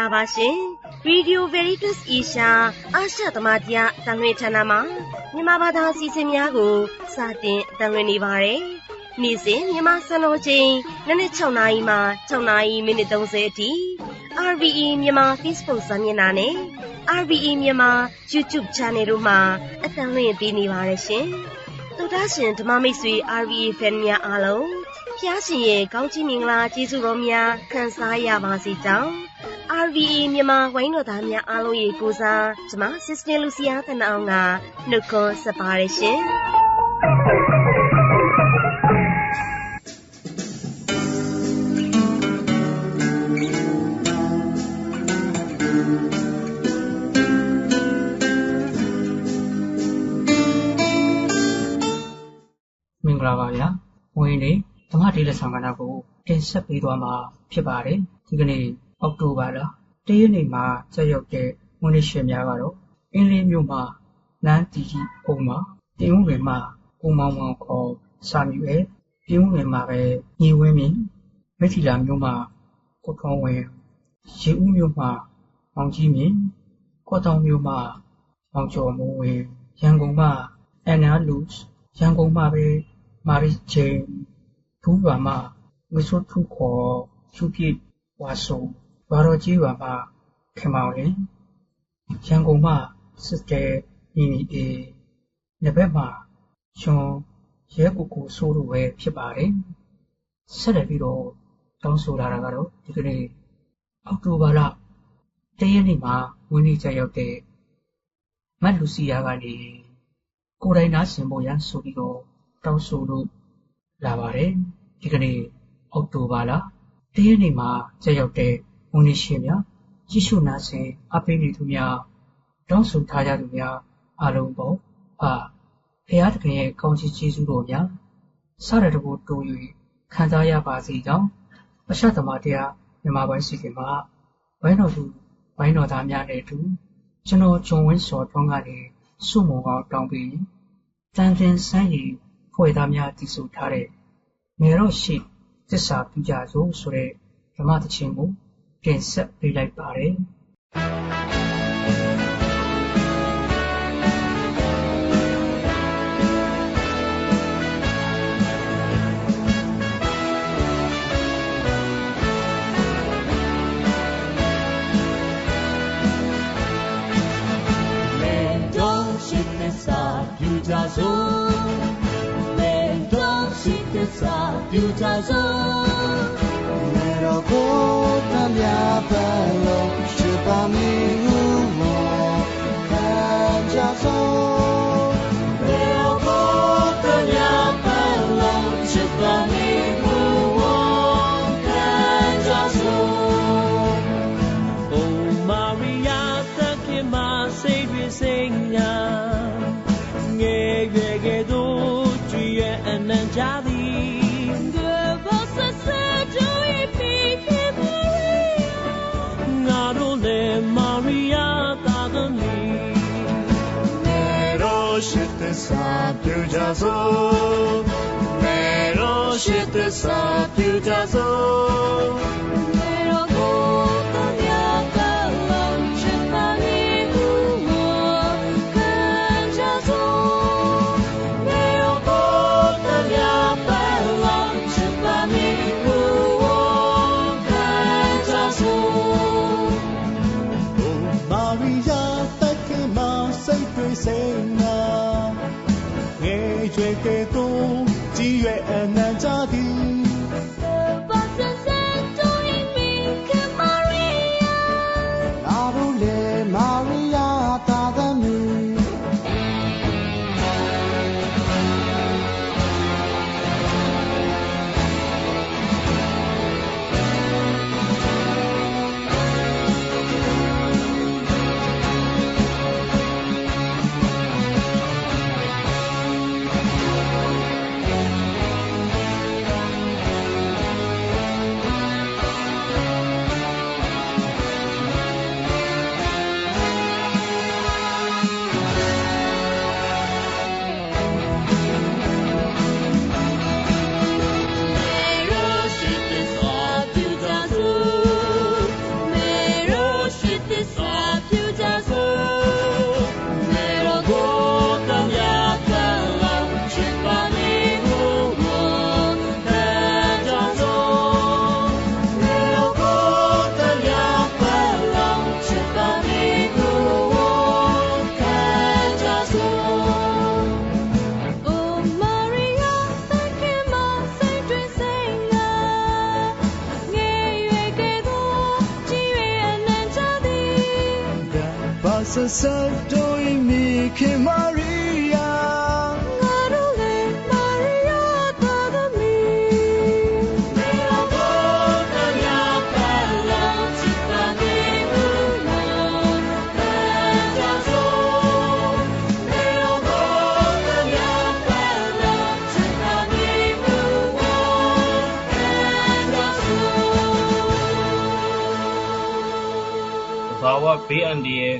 င်္ဂလာပါရှင်။ Radio Veritas Asia အာရှသမတရားတန်လွင်ဌာနမှာမြန်မာဘာသာအစီအစဉ်များကိုစတင်တန်လွင်နေပါတယ်။နေ့စဉ်မြန်မာစံတော်ချိန်နနက်6နာရီမှ6နာရီမိနစ်30အထိ RVE မြန်မာ Facebook စာမျက်နှာနဲ့ RVE မြန်မာ YouTube Channel တို့မှာအတန်လွင်ပေးနေပါတယ်ရှင်။သောတာရှင်ဓမ္မမိတ်ဆွေ RVE fan များအားလုံးဖျားရှင်ရဲ့ကောင်းချီးမင်္ဂလာကျေးဇူးတော်များခံစားရပါစေကြောင်း RVE မြန်မာဝိုင်းတော်သားများအားလုံးရေကိုစားကျမ Sister Lucia တနအောင်ကနှုတ်ခွန်းဆက်ပါတယ်ရှင်မင်္ဂလာပါဗျာဝင်နေဓမ္မဒေလဆောင်ကဏ္ဍကိုတင်ဆက်ပေးသွားမှာဖြစ်ပါတယ်ဒီကနေ့ အောက်တိုဘာလတရက်နေ့မှာဆက်ရောက်တဲ့ဝန်ရှိများကတော့ အင်းလေးမြို့မှာနန်းတီကြီးပုံမှာတင်ဦးဝင်မှာကိုမောင်မောင် ခေါ်စာမြူရဲ့ပြင်ဦးဝင်မှာပဲ ညီဝင်းမြင့် မိထီလာမြို့မှာကိုထွန်းဝင်ရေဦးမြို့မှာမောင်ကြီးမြင့် ကော့တောင်မြို့မှာမောင်ကျော်မိုးဝင်ရန်ကုန်မှာအန်နာလူစ် ရန်ကုန်မှာပဲ မာရီချေထူးပါမှာမစွတ်ထူခေါ် ဖြူပြည့်ဝါဆို ဘာတော်ကြီးပါမှာခင်မောင်ရင်ရန်ကုန်မှာစစ်တဲညီညီအေးနှစ်ဘက်မှာရှင်ရဲကိုကိုဆိုးလိုပဲဖြစ်ပါတယ်ဆက်လက်ပြီးတော့တောင်းဆိုလာတာကတော့ဒီကနေ့အောက်တိုဘာလတရက်နေ့မှာဝင်းနေကြရောက်တဲ့မတ်လူစီယာကနေကိုယ်တိုင်နားဆင်ဖို့ရန်ဆိုပြီးတော့တောင်းဆိုလို့လာပါတယ်ဒီကနေ့အောက်တိုဘာလတရက်နေ့မှာကြရောက်တဲ့ ဝန်ကြီးရှင်များကြီးစုနာဆင်အပိနေသူများတောင်းဆိုထားကြသူများအားလုံးပေါ်အာဖရာသခင်ရဲ့ကောင်းချီးကျေးဇူးတော်များစရတဘူတိုး၍ခံစားရပါစေကြောင်းအရှသမတရားမြန်မာပိုင်းစီစဉ်မှာဝိုင်းတော်သူဝိုင်းတော်သားများနဲ့အတူကျွန်တော်ဂျွန်ဝင်းစော်ထွန်းကနေစုမုံကောင်းတောင်းပြီးတန်တင်ဆန်းရီဖွဲ့သားများတည်ဆိုထားတဲ့ငယ်တော့ရှိသစ္စာပြုကြစို့ဆိုတဲ့ဓမ္မသချင်းကို တင်ဆက်ပေးလိုက်ပါတယ်ကြစို့လေတော်ရှိသစ္စာပြုကြစို့မေ တော်ကိုတန်ပြပါလို့ ရှိသစ္စာပြုကြစို့မေရောရှိသစ္တော်ကိုတရားပတ်လုံးချစ်ပါနေဦးနော်ခံကြစို့သဘာဝဘေးအန္တရာယ်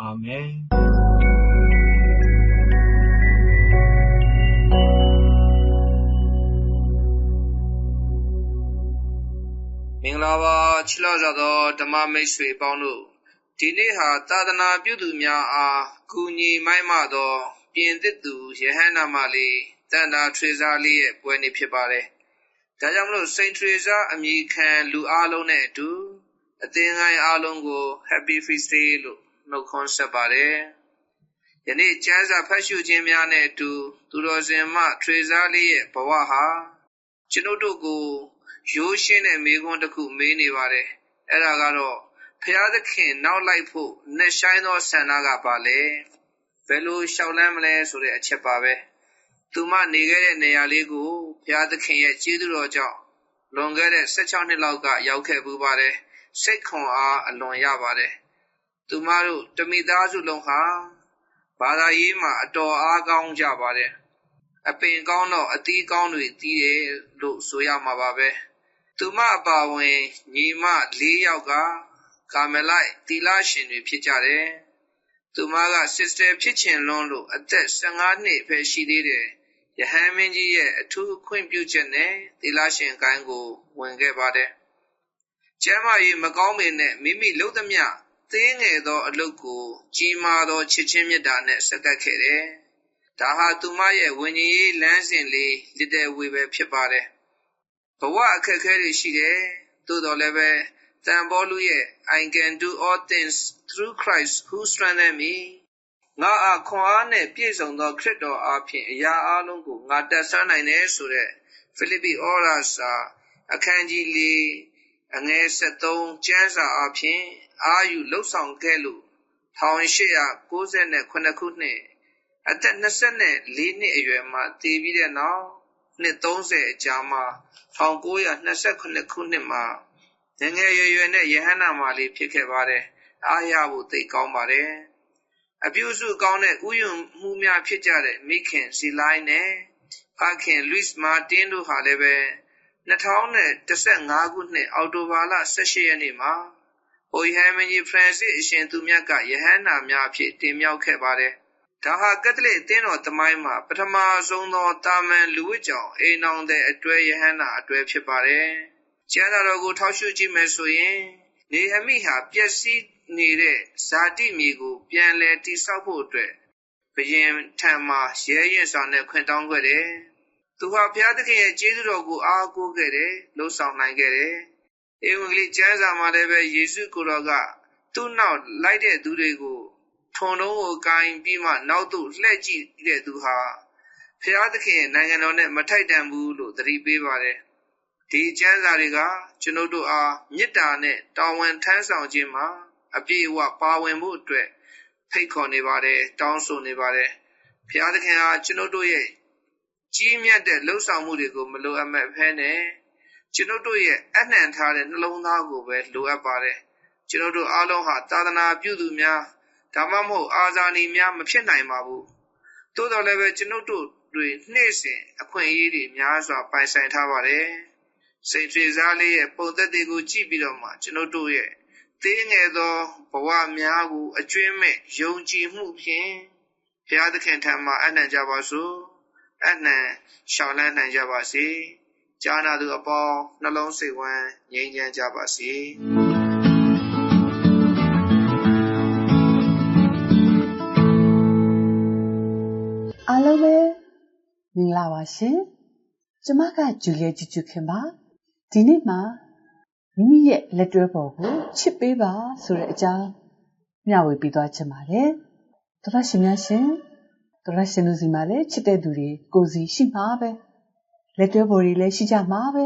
အာမင်မင်္ဂလာပါချစ်လာကြသောဓမ္မမိတ်ဆွေပေါင်းတို့ဒီနေ့ဟာသာသနာပြုသူများအားကူညီမိုက်မသောပြင်သစ်သူယဟန်နာမလေးတန်တာထွေစားလေးရဲ့ပွဲနေ့ဖြစ်ပါတယ်။ဒါကြောင့်မလို့စိန်ထွေစားအမည်ခံလူအားလုံးနဲ့အတူအသင်းငိုင်းအားလုံးကို Happy Feast Day လို့ နှုတ်ခွန်းဆက်ပါတယ်။ယနေ့ကျမ်းစာဖတ်ရှုခြင်းများနဲ့အတူသူတော်စင်မထွေစားလေးရဲ့ဘဝဟာကျွန်ုပ်တို့ကိုရိုးရှင်းတဲ့မိကွန်းတစ်ခုမေးနေပါတယ်အဲ့ဒါကတော့ဖျားသခင်နောက်လိုက်ဖို့နှက်ဆိုင်သောဆန္ဒကပါလေဘယ်လိုရှောက်လန်းမလဲဆိုတဲ့အချက်ပါပဲသူမနေခဲ့တဲ့နေရာလေးကိုဖျားသခင်ရဲ့ကျေးဇူးတော်ကြောင့်လွန်ခဲ့တဲ့16နှစ်လောက်ကရောက်ခဲ့ပူပါတယ်စိတ်ခွန်အားအလွန်ရပါတယ် သူမတို့တမိသားစုလုံးဟာဘာသာရေးမှာအတော်အားကောင်းကြပါတယ်အပင်ကောင်းတော့အသီးကောင်းတွေတီးတယ်လို့ဆိုရမှာပါပဲသူမအပါဝင်ညီမ၄ယောက်ကကာမလိုက်တီလာရှင်တွေဖြစ်ကြတယ်သူမက sister ဖြစ်ချင်လွန်းလို့အသက်15နှစ်ပဲရှိသေးတယ်ယဟန်မင်းကြီးရဲ့အထူးခွင့်ပြုချက်နဲ့တီလာရှင်ကိုင်းကိုဝင်ခဲ့ပါတယ်ကျမ်းမာရေးမကောင်းပေနဲ့မိမိလုပ်သမျှ သေးငယ်သောအလုပ်ကို ကြီးမားသောချစ်ချင်းမေတ္တာနဲ့ဆက်ကပ်ခဲ့တယ်။ဒါဟာသူမရဲ့ဝิญဉ်ရေးလမ်းစဉ်လေးလက်တဲ့ဝေပဲဖြစ်ပါတယ်။ဘဝအခက်အခဲတွေရှိတယ်။သို့တော်လည်းပဲတန်ဘောလူရဲ့ I can do all things through Christ who strengthen me ငါအားခွန်အားနဲ့ပြည့်စုံသောခရစ်တော်အားဖြင့်အရာအလုံးကိုငါတက်ဆန်းနိုင်တယ်ဆိုတဲ့ဖိလိပ္ပိဩဝါဒစာအခန်းကြီး၄ အငယ်73ကျမ်းစာအဖြစ်အာယူလှုပ်ဆောင်ခဲ့လို့1898ခုနှစ်အသက်24နှစ်အရွယ်မှာတည်ပြီးတဲ့နောက်နှစ်30အကြာမှာ1929ခုနှစ်မှာငယ်ငယ်ရွယ်ရွယ်နဲ့ယဟန္တာမာလေးဖြစ်ခဲ့ပါတယ်အားရဖို့သိကောင်းပါတယ်အပြုစုကောင်းတဲ့ဥယျာဉ်မှုများဖြစ်ကြတဲ့မိခင်စီလိုင်းနဲ့ဖခင်လူးစ်မာတင်တို့ဟာလည်းပဲ 2015ခုနှစ်အောက်တိုဘာလ18ရက်နေ့မှာဟိုယဟန်မင်းကြီးဖရန်စစ်အရှင်သူမြတ်ကယဟန္တာများအဖြစ်တင်မြှောက်ခဲ့ပါတယ်ဒါဟာကက်သလစ်အသင်းတော်သမိုင်းမှာပထမဆုံးသောတာမန်လူဝတ်ကြောင်အိမ်အောင်တဲ့အတွဲယဟန္တာအတွဲဖြစ်ပါတယ်ကျမ်းစာတော်ကိုထောက်ရှုကြည့်မယ်ဆိုရင်နေဟမိဟာပျက်စီးနေတဲ့ဇာတိမြေကိုပြန်လည်တည်ဆောက်ဖို့အတွက်ဘယင်ထံမှာရဲရင်စွာနဲ့ခွင့်တောင်းခဲ့တယ်။ သူဟာဘုရားသခင်ရဲ့ကျေးဇူးတော်ကိုအားကိုးခဲ့တယ်လှုပ်ဆောင်နိုင်ခဲ့တယ်။ဧဝံဂေလိကျမ်းစာမှာလည်းပဲယေရှုကိုယ်တော်ကသူ့နောက်လိုက်တဲ့သူတွေကိုထုံလုံးကိုကိုင်းပြီးမှနောက်သို့လှည့်ကြည့်တဲ့သူဟာဘုရားသခင်ရဲ့နိုင်ငံတော်နဲ့မထိုက်တန်ဘူးလို့သတိပေးပါတယ်။ဒီကျမ်းစာတွေကကျွန်ုပ်တို့အားမေတ္တာနဲ့တာဝန်ထမ်းဆောင်ခြင်းမှာအပြည့်အဝပါဝင်ဖို့အတွက်ဖိတ်ခေါ်နေပါတယ်တောင်းဆိုနေပါတယ်ဘုရားသခင်ဟာကျွန်ုပ်တို့ရဲ့ ကြီးမြတ်တဲ့လှုပ်ဆောင်မှုတွေကိုမလိုအပ်မဲ့ဖဲနဲ့ကျွန်ုပ်တို့ရဲ့အနှံထားတဲ့နှလုံးသားကိုပဲလိုအပ်ပါတယ်ကျွန်ုပ်တို့အားလုံးဟာသာသနာပြုသူများဒါမှမဟုတ်အာဇာနည်များမဖြစ်နိုင်ပါဘူးသို့တော်လည်းပဲကျွန်ုပ်တို့တွေနေ့စဉ်အခွင့်အရေးတွေများစွာပိုင်ဆိုင်ထားပါတယ်စိတ်ထွေစားလေးရဲ့ပုံသက်တွေကိုကြည့်ပြီးတော့မှကျွန်ုပ်တို့ရဲ့သေးငယ်သောဘဝများကိုအကျွင်းမဲ့ယုံကြည်မှုဖြင့်ဘုရားသခင်ထံမှအနှံကြပါစို့ အနှံရှောင်လန်းနိုင်ကြပါစေကြားနာသူအပေါင်းနှလုံးစိတ်ဝမ်းငြိမ်းချမ်းကြပါစေအားလုံးပဲမင်္ဂလာပါရှင်ကျမကဂျူလီယာဂျူဂျူခင်ပါဒီနေ့မှာမိမိရဲ့လက်တွဲပေါ်ကိုချစ်ပေးပါဆိုတဲ့အကြောင်းမျှဝေပေးသွားချင်ပါတယ်တော်ရရှင်များရှင် တော်ရရှင်လူစီမှာလည်းချစ်တဲ့သူတွေကိုစီရှိမှာပဲလက်တွဲပေါ်တွေလည်းရှိကြမှာပဲ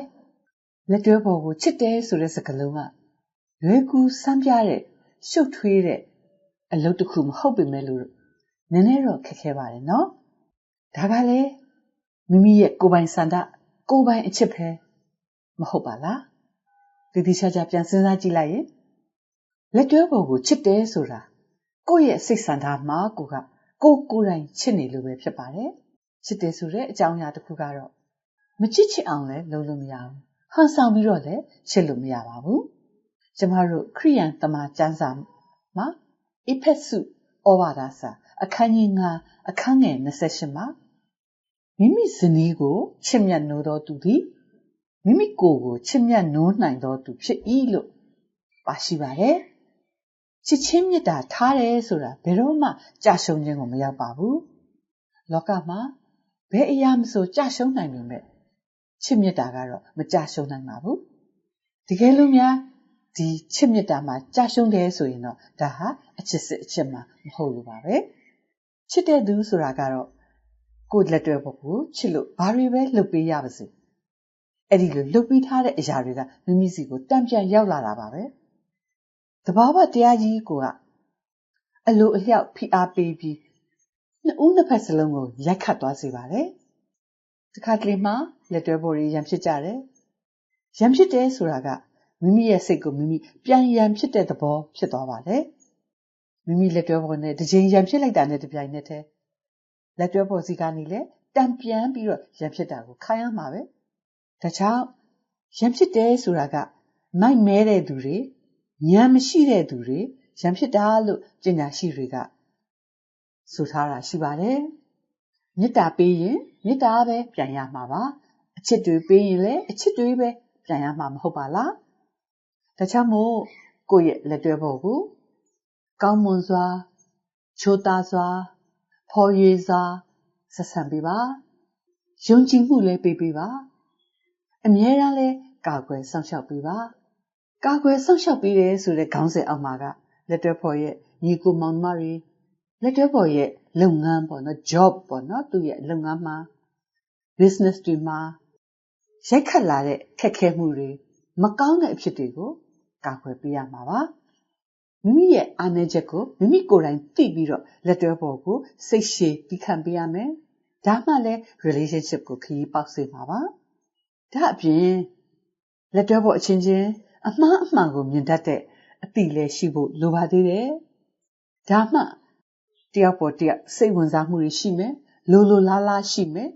လက်တွဲပေါ်ကိုချစ်တယ်ဆိုတဲ့စကားလုံးကရွယ်ကူစမ်းပြတဲ့ရှုပ်ထွေးတဲ့အလုပ်တစ်ခုမဟုတ်ပေမဲ့လို့နည်းနည်းတော့ခက်ခဲပါတယ်နော်ဒါကလည်းမိမိရဲ့ကိုယ်ပိုင်စန္ဒကိုယ်ပိုင်အချစ်ပဲမဟုတ်ပါလားဒီဒီချာချာပြန်စဉ်းစားကြည့်လိုက်ရင်လက်တွဲပေါ်ကိုချစ်တယ်ဆိုတာကိုယ့်ရဲ့စိတ်ဆန္ဒမှာကိုက ကိုကိုယ်တိုင်ချစ်နေလို့ပဲဖြစ်ပါတယ်ချစ်တယ်ဆိုတဲ့အကြောင်းအရာတစ်ခုကတော့မချစ်ချစ်အောင်လည်းလုပ်လို့မရဘူးဟန်ဆောင်ပြီးတော့လည်းချစ်လို့မရပါဘူးကျမတို့ခရိယန်တမန်ကျမ်းစာမှာအဖက်စုဩဝါဒစာအခန်းကြီး9အခန်းငယ်28မှာမိမိဇနီးကိုချစ်မြတ်နိုးတော်သူသည်မိမိကိုယ်ကိုချစ်မြတ်နိုးနိုင်တော်သူဖြစ်၏လို့ပါရှိပါတယ် ချစ်ချင်းမေတ္တာထားတယ်ဆိုတာဘယ်တော့မှကြာရှုံးခြင်းကိုမရောက်ပါဘူးလောကမှာဘယ်အရာမဆိုကြာရှုံးနိုင်ပေမဲ့ချစ်မေတ္တာကတော့မကြာရှုံးနိုင်ပါဘူးတကယ်လို့များဒီချစ်မေတ္တာမှာကြာရှုံးတယ်ဆိုရင်တော့ဒါဟာအချစ်စစ်အချစ်မှာမဟုတ်လို့ပါပဲချစ်တဲ့သူဆိုတာကတော့ကိုယ်လက်တွဲဖို့ကိုချစ်လို့ဘာတွေပဲလုပ်ပေးရပါစေအဲ့ဒီလိုလုပ်ပေးထားတဲ့အရာတွေကမိမိစီကိုတံပြန်ရောက်လာတာပါပဲ တဘာဝတရားကြီးကအလိုအလျောက်ဖိအားပေးပြီးနှစ်ဦးနှစ်ဖက်စလုံးကိုရိုက်ခတ်သွားစေပါတယ်တခါတလေမှလက်တွဲဖို့ရံဖြစ်ကြတယ်ရံဖြစ်တယ်ဆိုတာကမိမိရဲ့စိတ်ကိုမိမိပြန်ရံဖြစ်တဲ့သဘောဖြစ်သွားပါတယ်မိမိလက်တွဲဖို့နဲ့တစ်ချိန်ရံဖြစ်လိုက်တာနဲ့တပြိုင်နက်တည်းလက်တွဲဖို့စီကနေလေတံပြန်ပြီးတော့ရံဖြစ်တာကိုခိုင်းရမှာပဲဒါကြောင့်ရံဖြစ်တယ်ဆိုတာကမိုက်မဲတဲ့သူတွေ ဉာဏ်မရှိတဲ့သူတွေရံဖြစ်တာလို့ပညာရှိတွေကဆိုထားတာရှိပါတယ်မေတ္တာပေးရင်မေတ္တာပဲပြန်ရမှာပါအချစ်တွေပေးရင်လည်းအချစ်တွေပဲပြန်ရမှာမဟုတ်ပါလားဒါကြောင့်မို့ကိုယ့်ရဲ့လက်တွဲဖို့ကိုကောင်းမွန်စွာချိုးသားစွာဖော်ရွေစွာဆက်ဆံပေးပါယုံကြည်မှုလည်းပေးပေးပါအမြဲတမ်းလဲကာကွယ်စောင့်ရှောက်ပေးပါ ကာကွယ်စောင့်ရှောက်ပေးတယ်ဆိုတဲ့ခေါင်းစဉ်အောက်မှာကလက်တွဲဖော်ရဲ့ညီကိုမောင်မတွေလက်တွဲဖော်ရဲ့လုပ်ငန်းပေါ့နော် job ပေါ့နော်သူ့ရဲ့လုပ်ငန်းမှာ business တွေမှာရိုက်ခတ်လာတဲ့ခက်ခဲမှုတွေမကောင်းတဲ့အဖြစ်တွေကိုကာကွယ်ပေးရမှာပါမိမိရဲ့အားနည်းချက်ကိုမိမိကိုယ်တိုင်သိပြီးတော့လက်တွဲပေါ်ကိုစိတ်ရှည်ပြီးခံပေးရမယ်ဒါမှလည်း relationship ကိုခရီးပေါက်စေမှာပါဒါအပြင်လက်တွဲပေါ်အချင်းချင်း အမှားအမှန်ကိုမြင်တတ်တဲ့အတိလည်းရှိဖို့လိုပါသေးတယ်ဒါမှတယောက်ပေါ်တယောက်စိတ်ဝင်စားမှုတွေရှိမယ်လိုလိုလားလားရှိမယ်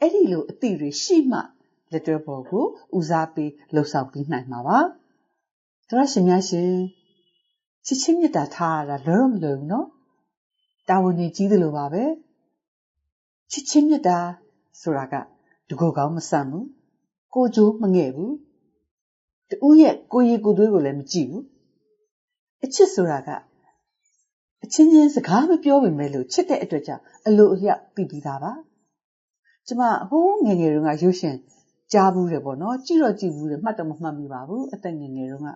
အဲ့ဒီလိုအတိတွေရှိမှလက်တွဲပေါ်ကိုဦးစားပေးလှုပ်ဆောင်ပြီးနိုင်မှာပါ။ဒါရရှင်များရှင်ချစ်ချင်းမြတ်တာထားရတာလောတော့မလွယ်ဘူးနော်။တာဝန်ကြီးတယ်လို့ပါပဲ။ချစ်ချင်းမြတ်တာဆိုတာကတကူကောင်းမဆန်ဘူး။ကိုကြိုးမငဲ့ဘူး။ တူရဲ့ကိုရီကိုသွေးကိုလည်းမကြည့်ဘူး။အချစ်ဆိုတာကအချင်းချင်းစကားမပြောပေမဲ့လို့ချစ်တဲ့အတွက်ကြောင့်အလိုအလျောက်ပြီးပြီးသားပါ။ကျမဟိုးငယ်ငယ်တုန်းကရုပ်ရှင်ကြားဘူးတယ်ပေါ့နော်ကြည့်တော့ကြည့်ဘူးတယ်မှတ်တော့မမှတ်မိပါဘူးအသက်ငယ်ငယ်တုန်းက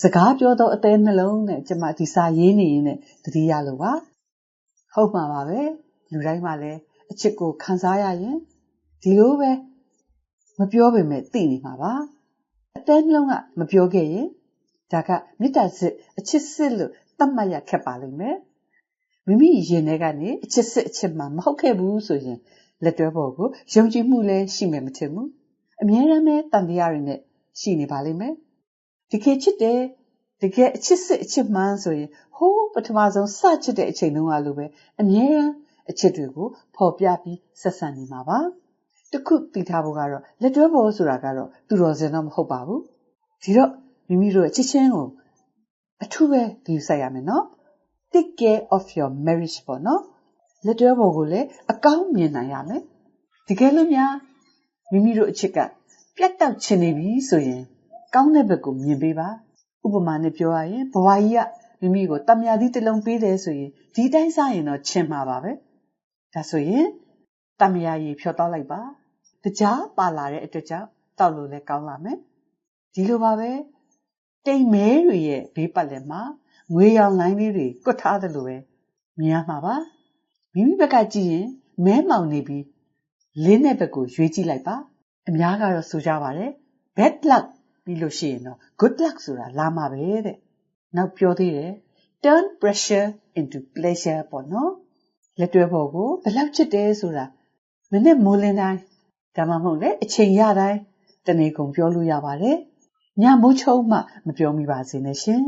စကားပြောတော့အသေးနှလုံးနဲ့ကျမဒီစာရေးနေရင်နဲ့တတိယလို့ပါဟုတ်မှာပါပဲလူတိုင်းမှာလည်းအချစ်ကိုခံစားရရင်ဒီလိုပဲမပြောပေမဲ့သိနေမှာပါ အသေးနှလုံးကမပြောခဲ့ရင်ဒါကမေတ္တာစစ်အချစ်စစ်လို့သတ်မှတ်ရခက်ပါလိမ့်မယ်မိမိရင်ထဲကနေအချစ်စစ်အချစ်မှမဟုတ်ခဲ့ဘူးဆိုရင်လက်တွဲပေါ်ကိုယုံကြည်မှုလည်းရှိမယ်မထင်ဘူးအမြဲတမ်းပဲတန်တရားတွေနဲ့ရှိနေပါလိမ့်မယ်တကယ်ချစ်တယ်တကယ်အချစ်စစ်အချစ်မှန်းဆိုရင်ဟိုးပထမဆုံးစချစ်တဲ့အချိန်တုန်းကလိုပဲအမြဲတမ်းအချစ်တွေကိုဖော်ပြပြီးဆက်ဆံနေမှာပါ တခုသိထားဖို့ကတော့လက်တွဲပေါ်ဆိုတာကတော့သူတော်စင်တော့မဟုတ်ပါဘူးဒီတော့မိမိတို့ရဲ့ချစ်ချင်းကိုအထူးပဲဂရုစိုက်ရမယ်နော် take care of your marriage ပေါ့နော်လက်တွဲပေါ်ကိုလည်းအကောင်းမြင်နိုင်ရမယ်တကယ်လို့များမိမိတို့အချစ်ကပြတ်တောက်ချင်နေပြီဆိုရင်ကောင်းတဲ့ဘက်ကိုမြင်ပေးပါဥပမာနဲ့ပြောရရင်ဘဝကြီးကမိမိကိုတမယာသီးတစ်လုံးပေးတယ်ဆိုရင်ဒီတိုင်းစားရင်တော့ချင်မှာပါပဲဒါဆိုရင်တမယာရေဖြောတော့လိုက်ပါ တကြားပါလာတဲ့အတွက်ကြောင့်တောက်လို့လည်းကောင်းလာမယ်ဒီလိုပါပဲတိမ်မဲတွေရဲ့ဘေးပတ်လည်မှာငွေရောင်လိုင်းလေးတွေကွတ်ထားတယ်လို့ပဲမြင်ရမှာပါမိမိဘက်ကကြည့်ရင်မဲမောင်နေပြီးလင်းတဲ့ဘက်ကိုရွေးကြည့်လိုက်ပါအများကတော့ဆိုကြပါတယ် bad luck ပြီးလို့ရှိရင်တော့ good luck ဆိုတာလာမှာပဲတဲ့နောက်ပြောသေးတယ် turn pressure into pleasure ပေါ့နော်လက်တွဲပေါ်ကိုဘယ်လောက်ချစ်တယ်ဆိုတာမနေ့မိုးလင်းတိုင်း ဒါမှမဟုတ်လေအချိန်ရတိုင်းတနေ့ကုန်ပြောလို့ရပါတယ်ညမိုးချုံမှမပြောမိပါစေနဲ့ရှင်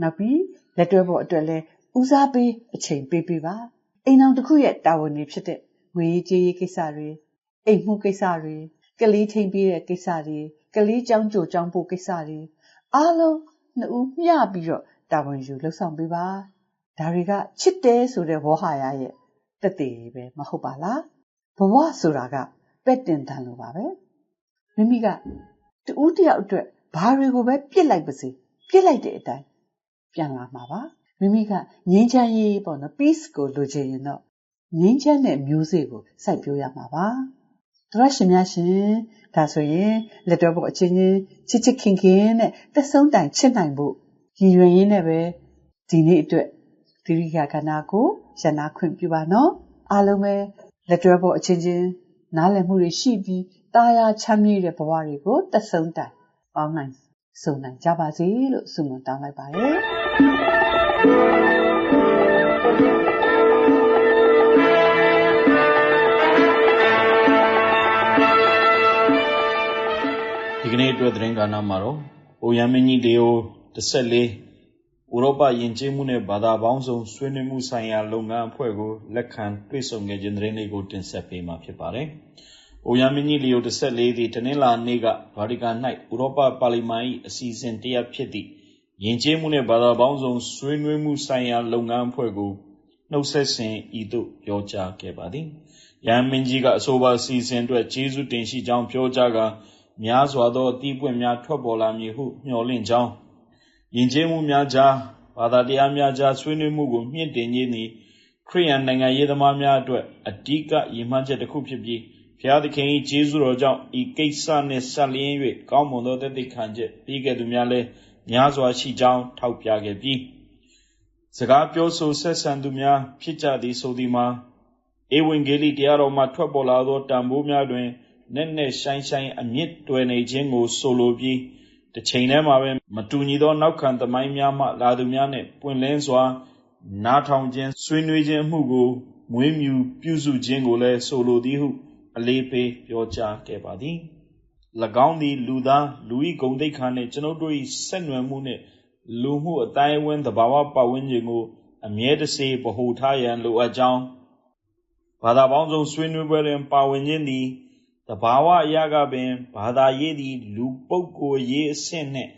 နောက်ပြီးလက်တွဲပေါ်အတွက်လဲဦးစားပေးအချိန်ပေးပေးပါအိမ်အောင်တစ်ခုရဲ့တာဝန်တွေဖြစ်တဲ့ငွေရေးကြေးရေးကိစ္စတွေအိမ်မှုကိစ္စတွေကလေးထိန်ပြီးတဲ့ကိစ္စတွေကလေးကြောင်းကြိုကြောင်းဖို့ကိစ္စတွေအားလုံးနှစ်ဦးမျှပြီးတော့တာဝန်ယူလှုပ်ဆောင်ပေးပါဒါတွေကချစ်တယ်ဆိုတဲ့ဝေါဟာရရဲ့တက်တည်တွေပဲမဟုတ်ပါလားဘဝဆိုတာက ပက်တင်တန်လိုပါပဲမိမိကတူးတယောက်အတွက်ဘာတွေကိုပဲပြစ်လိုက်ပါစေပြစ်လိုက်တဲ့အတိုင်းပြန်လာမှာပါမိမိကငြိမ်းချမ်းရေးပေါ့နော် peace ကိုလိုချင်ရင်တော့ငြိမ်းချမ်းတဲ့မျိုးစေ့ကိုစိုက်ပျိုးရမှာပါတရရှင်များရှင်ဒါဆိုရင်လက်တော်ပေါ်အချင်းချင်းချစ်ချစ်ခင်ခင်နဲ့သက်ဆုံးတိုင်ချစ်နိုင်ဖို့ရည်ရွယ်ရင်းနဲ့ပဲဒီနေ့အတွက်သီရိယာကနာကိုရနာခွင့်ပြုပါနော်အားလုံးပဲလက်တော်ပေါ်အချင်းချင်း နားလည်မှုတွေရှိပြီးတာယာချမ်းမြေ့တဲ့ဘဝတွေကိုသက်ဆုံးတိုင်ပေါင်းနိုင်စုံနိုင်ကြပါစေလို့ဆုမွန်တောင်းလိုက်ပါတယ်ဒီကနေ့အတွက်သတင်းကဏ္ဍမှာတော့အိုယံမင်းကြီးလေယို14 ဥရောပယဉ်ကျေးမှုနဲ့ဘာသာပေါင်းစုံဆွေးနွေးမှုဆိုင်ရာလုပ်ငန်းအဖွဲ့ကိုလက်ခံတွေ့ဆုံခဲ့ခြင်းသတင်းလေးကိုတင်ဆက်ပေးမှာဖြစ်ပါတယ်။အိုယံမင်းကြီးလေယို14သည်တနင်္လာနေ့ကဗာတီကန်၌ဥရောပပါလီမန်၏အစီအစဉ်တရပ်ဖြစ်သည့်ယဉ်ကျေးမှုနဲ့ဘာသာပေါင်းစုံဆွေးနွေးမှုဆိုင်ရာလုပ်ငန်းအဖွဲ့ကိုနှုတ်ဆက်စဉ်ဤသို့ပြောကြားခဲ့ပါသည်။ယံမင်းကြီးကအဆိုပါအစီအစဉ်အတွက်ကျေးဇူးတင်ရှိကြောင်းပြောကြားကာများစွာသောအသီးပွင့်များထွက်ပေါ်လာမည်ဟုမျှော်လင့်ကြောင်း ယဉ်ကျေးမှုများကြားဘာသာတရားများကြားဆွေးနွေးမှုကိုမြင့်တင်ခြင်းသည်ခရိယန်နိုင်ငံရေးသမားများအတွက်အဓိကရည်မှန်းချက်တစ်ခုဖြစ်ပြီးဘုရားသခင်၏ကျေးဇူးတော်ကြောင့်ဤကိစ္စနှင့်ဆက်လျင်း၍ကောင်းမွန်သောတသက်ခံချက်ပြီးခဲ့သူများလည်းများစွာရှိကြောင်းထောက်ပြခဲ့ပြီးစကားပြောဆိုဆက်ဆံသူများဖြစ်ကြသည်ဆိုသည်မှာဧဝံဂေလိတရားတော်မှထွက်ပေါ်လာသောတန်ဖိုးများတွင်နက်နက်ရှိုင်းရှိုင်းအမြင့်တွယ်နေခြင်းကိုဆိုလိုပြီး တစ်ချိန်တည်းမှာပဲမတူညီသော နောက်ခံသမိုင်းများမှလာသူများနှင့် ပွင့်လင်းစွာ နားထောင်ခြင်းဆွေးနွေးခြင်းအမှုကို မွေးမြူပြုစုခြင်းကိုလည်းဆိုလိုသည်ဟု အလေးပေးပြောကြားခဲ့ပါသည်၎င်းသည်လူသားလူ၏ဂုဏ်သိက္ခာနှင့်ကျွန်ုပ်တို့၏ဆက်နွယ်မှုနှင့်လူမှုအတိုင်းအဝန်းသဘာဝပတ်ဝန်းကျင်ကို အမြဲတစေဗဟုထားရန်လိုအပ်ကြောင်းဘာသာပေါင်းစုံဆွေးနွေးပွဲတွင်ပါဝင်ခြင်းသည် သဘာဝအရာကပင်ဘာသာရေးသည် လူပုဂ္ဂိုလ်ရေးအဆင့်နှင့်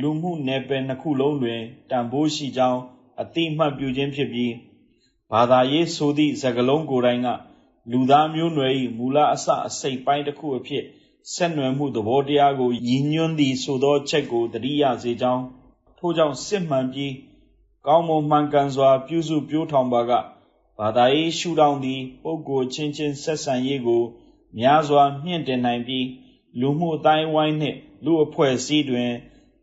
လူမှုနယ်ပယ်နှစ်ခုလုံးတွင်တန်ဖိုးရှိကြောင်းအတိအမှတ်ပြုခြင်းဖြစ်ပြီးဘာသာရေးဆိုသည့်စကားလုံးကိုယ်တိုင်က လူသားမျိုးနွယ်၏မူလအစအစိတ်ပိုင်းတစ်ခုအဖြစ်ဆက်နွယ်မှုသဘောတရားကိုရည်ညွှန်းသည့်ဆိုသောချက်ကိုတတိယစေကြောင်းထို့ကြောင့်စစ်မှန်ပြီးကောင်းမွန်မှန်ကန်စွာ ပြုစုပြောထောင်ပါကဘာသာရေးရှုထောင့်သည်ပုဂ္ဂိုလ်ချင်းချင်းဆက်ဆံရေးကို များစွာမြင့်တင်နိုင်ပြီးလူမှုအတိုင်းဝိုင်းနှင့်လူအဖွဲ့အစည်းတွင်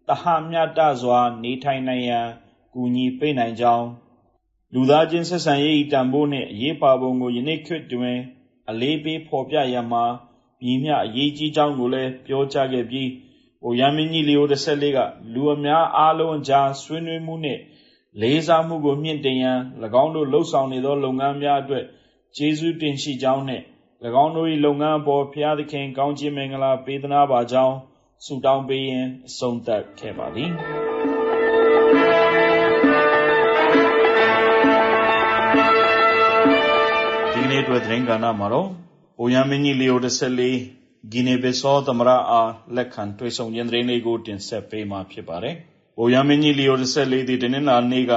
တဟမြတ်တစွာ နေထိုင်နိုင်ရန်ကူညီပေးနိုင်ကြောင်းလူသားချင်းဆက်ဆံရေးတန်ဖိုးနှင့်အရေးပါပုံကိုယနေ့ခေတ်တွင် အလေးပေးဖော်ပြရမှာပြည်မြအရေးကြီးကြောင်းကိုလည်းပြောကြားခဲ့ပြီး။အိုရမင်းကြီးလီယို14ကလူအများအားလုံးကြားဆွေးနွေးမှုနှင့်လေးစားမှုကိုမြင့်တင်ရန်၎င်းတို့လှုပ်ဆောင်နေသောလုပ်ငန်းများအတွက်ကျေးဇူးတင်ရှိကြောင်းနှင့်၎ င်းတို့၏လုပ်ငန်းအပေါ်ဖျားသခင်ကောင်းခြင်းမင်္ဂလာပေးသနာပါကြောင်းဆုတောင်းပေးရင်းအဆုံးသတ်ခဲ့ပါသည်ဒီနေ့အတွက်သတင်းကဏ္ဍမှာတော့အိုရမင်းကြီးလီယို14ဂီနီဘီဆောသမရအားလက်ခံတွေ့ဆုံခြင်းသတင်းလေးကိုတင်ဆက်ပေးမှာဖြစ်ပါတယ်။အိုယာမင်းကြီးလီယို14သည်တင်းနာနေ့က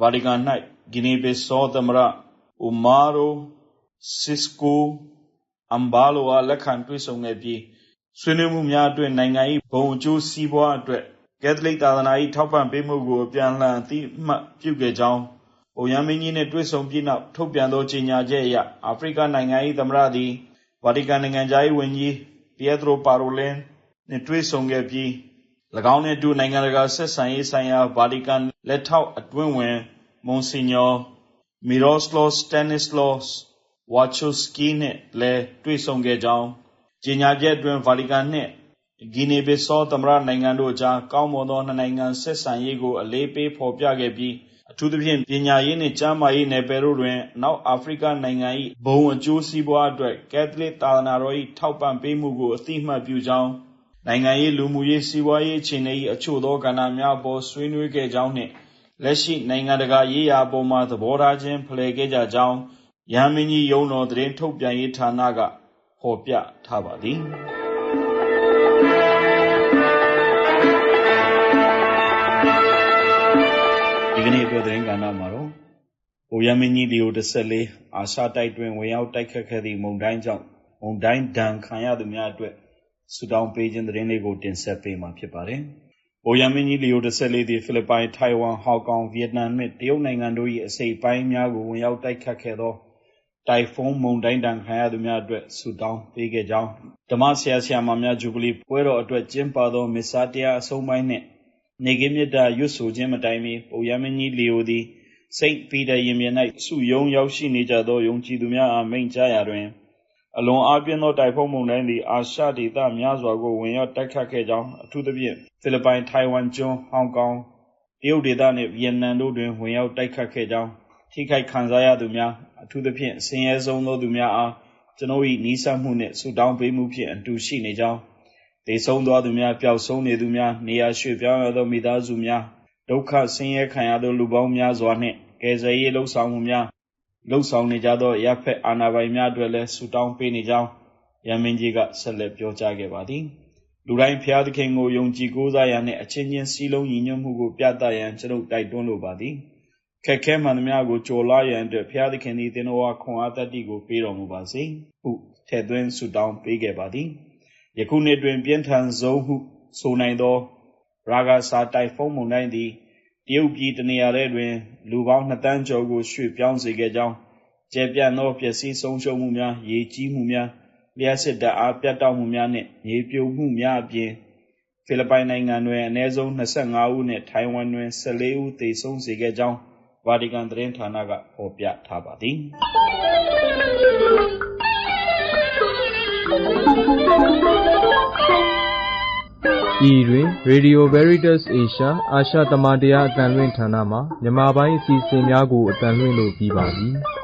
ဗာတီကန်၌ဂီနီဘီဆောသမရအိုမာရိုစစ်ကို အမ်ဘာလိုအားလက်ခံတွေ့ဆုံခဲ့ပြီး ဆွေးနွေးမှုများအတွင်း နိုင်ငံ၏ဘုံအကျိုးစီးပွားအတွက် ကက်သလစ်သာသနာ၏ထောက်ပံ့ပေးမှုကိုပြန်လှန်သိမှတ်ပြုခဲ့ကြောင်းအိုယမ်းမင်းကြီးနှင့် တွေ့ဆုံပြီးနောက် ထုတ်ပြန်သော ကြေညာချက်အရ အာဖရိကနိုင်ငံ၏သမ္မတသည် ဗာတီကန်နိုင်ငံခြားရေးဝန်ကြီးပီယက်ထရိုပါရိုလင်းနှင့်တွေ့ဆုံခဲ့ပြီး၎င်းနှင့်အတူ နိုင်ငံတကာဆက်ဆံရေးဆိုင်ရာ ဗာတီကန် လက်ထောက်အတွင်းဝန်မွန်စီ ညောမီရောစလောစတန်နစ်လော့ဝါချိုစကီနှင့်လည်း တွေ့ဆုံခဲ့ကြောင်း ကြေညာချက်အတွင်း ဗာတီကန်နှင့်ဂီနီဘီဆောသမ္မတနိုင်ငံတို့အကြား ကောင်းမွန်သော နှစ်နိုင်ငံဆက်ဆံရေးကို အလေးပေးဖော်ပြခဲ့ပြီး အထူးသဖြင့် ပညာရေးနှင့်ကျန်းမာရေးနယ်ပယ်တို့တွင် အနောက်အာဖရိကနိုင်ငံ၏ဘုံအကျိုးစီးပွားအတွက် ကက်သလစ်သာသနာတော်၏ထောက်ပံ့ပေးမှုကို အသိအမှတ်ပြုကြောင်း နိုင်ငံရေး လူမှုရေး စီးပွားရေးအခြေအနေ၏အချို့သောကဏ္ဍများအပေါ် ဆွေးနွေးခဲ့ကြောင်းနှင့် လက်ရှိ နိုင်ငံတကာရေးရာအပေါ်မှာ သဘောထားချင်း ဖလှယ်ခဲ့ကြကြောင်း ရဟန်းမင်းကြီးရုံးတော်သတင်းထုတ်ပြန်ရေးဌာနကဖော်ပြထားပါသည်ဒီကနေ့အတွက်သတင်းကဏ္ဍမှာတော့အိုရမင်းကြီးလီယို14အာရှတိုက်တွင်ဝင်ရောက်တိုက်ခတ်ခဲ့သည့်မုန်တိုင်းကြောင့်မုန်တိုင်းဒဏ်ခံရသူများအတွက်ဆုတောင်းပေးခြင်းသတင်းလေးကိုတင်ဆက်ပေးမှာဖြစ်ပါတယ်။အိုရမင်းကြီးလီယို14သည်ဖိလစ်ပိုင်၊ထိုင်ဝမ်၊ဟောင်ကောင်၊ဗီယက်နမ်နှင့်တရုတ်နိုင်ငံတို့၏အစိတ်ပိုင်းများကိုဝင်ရောက်တိုက်ခတ်ခဲ့သော တိုင်ဖုန်းမုန်တိုင်းဒဏ်ခံရသူများအတွက်ဆုတောင်းပေးခဲ့ကြောင်းဓမ္မဆရာဆရာမများဂျူဘလီပွဲတော်အတွက်ကျင်းပသောမစ္ဆာတရားအဆုံးပိုင်းနှင့်နေကင်းမြတ်တာရွတ်ဆိုခြင်းမတိုင်မီပုပ်ရမင်းကြီးလီယိုသည်စိတ်ပီတာရင်ပြင်၌စုယုံရောက်ရှိနေကြသောယုံကြည်သူများအားမိန့်ကြားရာတွင်အလွန်အားပြင်းသောတိုင်ဖုန်းမုန်တိုင်းသည်အာရှဒေသများစွာကိုဝင်ရောက်တိုက်ခတ်ခဲ့ကြောင်းအထူးသဖြင့်ဖိလစ်ပိုင်ထိုင်ဝမ်ကျွန်းဟောင်ကောင်တရုတ်ဒေသနှင့်ဗီယက်နမ်တို့တွင်ဝင်ရောက်တိုက်ခတ်ခဲ့ကြောင်း ထိခိုက်ခံစားရသူများအထူးသဖြင့်ဆင်းရဲဆုံးသောသူများအားကျွန်ုပ်၏နီးစပ်မှုနှင့်ဆုတောင်းပေးမှုဖြင့်အတူရှိနေကြောင်းသေဆုံးသွားသူများပျောက်ဆုံးနေသူများနေရာရွှေ့ပြောင်းရသောမိသားစုများဒုက္ခဆင်းရဲခံရသောလူပေါင်းများစွာနှင့်ကယ်ဆယ်ရေးလှုပ်ဆောင်မှုများလှုပ်ဆောင်နေကြသောရပ်ဖက်အာဏာပိုင်များအတွက်လည်းဆုတောင်းပေးနေကြောင်းရမင်းကြီးကဆက်လက်ပြောကြားခဲ့ပါသည်လူတိုင်းဖျားသခင်ကိုယုံကြည်ကိုးစားရန်နှင့်အချင်းချင်းစည်းလုံးညီညွတ်မှုကိုပြသရန်ကျွန်ုပ်တိုက်တွန်းလိုပါသည် ခက်ခဲမှန်သမျှကိုကြော်လာရန်အတွက်ဖျားသခင်သည်သင်တော်ဝါခွန်အားတတ္တိကိုပေးတော်မူပါစေဟုထည့်သွင်းဆုတောင်းပေးခဲ့ပါသည်ယခုနှစ်တွင်ပြင်းထန်ဆုံးဟုဆိုနိုင်သော ရာဂါစာတိုင်ဖုန်းမုန်တိုင်းသည်တရုတ်ပြည်တနေရာထဲတွင် လူပေါင်း2တန်းကျော်ကိုရွှေ့ပြောင်းစေခဲ့ကြောင်းကျယ်ပြန့်သောပျက်စီးဆုံးရှုံးမှုများရေကြီးမှုများလျှက်စစ်တပ်အားပြတ်တောက်မှုများနှင့်မြေပြိုမှုများအပြင်ဖိလစ်ပိုင်နိုင်ငံတွင်အနည်းဆုံး25ဦးနှင့်ထိုင်ဝမ်တွင်14ဦးသေဆုံးစေခဲ့ကြောင်း ဗာတီကန်သတင်းဌာနကဖော်ပြထားပါသည်။ Thank you. ဤတွင် Radio Veritas Asia အာရှတမန်တရားအတန်လွင့်ဌာနမှမြန်မာပိုင်းအစီအစဉ်များကိုအတန်လွင့်လို့ပြီးပါပြီ။